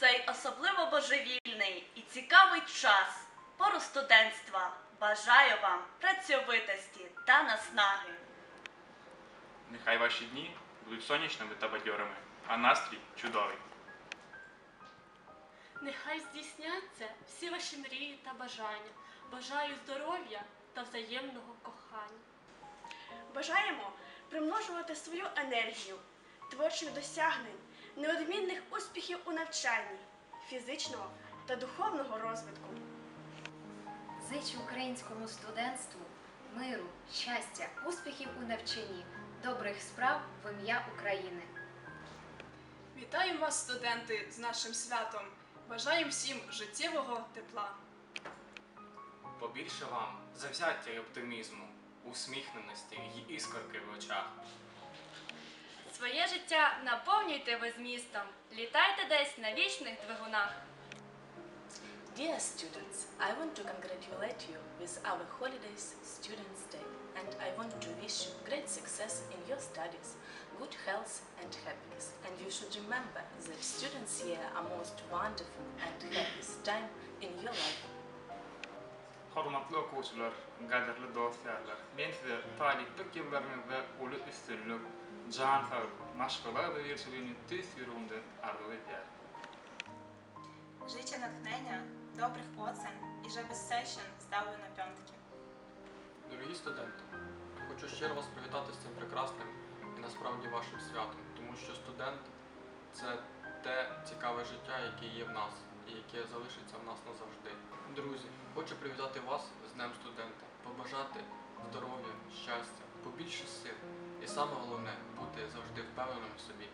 цей особливо божевільний і цікавий час пору студентства. Бажаю вам працьовитості та наснаги. Нехай ваші дні будуть сонячними та бадьорими, а настрій чудовий. Нехай здійсняться всі ваші мрії та бажання. Бажаю здоров'я та взаємного кохання. Бажаємо примножувати свою енергію, творчих досягнень, неодмінних успіхів у навчанні, фізичного та духовного розвитку. Зичу українському студентству миру, щастя, успіхів у навчанні, добрих справ в ім'я України. Вітаємо вас, студенти, з нашим святом. Бажаємо всім життєвого тепла. Побільше вам завзяття й оптимізму, усміхненості й іскорки в очах. Своє життя наповнюйте ви змістом, літайте десь на вічних двигунах. Dear students, I want to congratulate you with our holidays Students' Day and I want to wish you great success in your studies, good health and happiness. And you should remember that students here are most wonderful and happiest time in your life. Hormatly okuwçylar, gaderli dostlarlar. Men size taliplik ýyllaryňyzda uly üstünlük, maşgala we ýerçiligiňi tüs ýüründen arzu edýär. Життя натхнення, добрих оцен і же без сесsion ставлю на п'ятки. Дорогі студенти, хочу щиро вас привітати з цим прекрасним і насправді вашим святом, тому що студент це те цікаве життя, яке є в нас і яке залишиться в нас назавжди. Друзі, хочу привітати вас з Днем студента, побажати здоров'я, щастя, побільше сил і саме головне бути завжди впевненим в собі.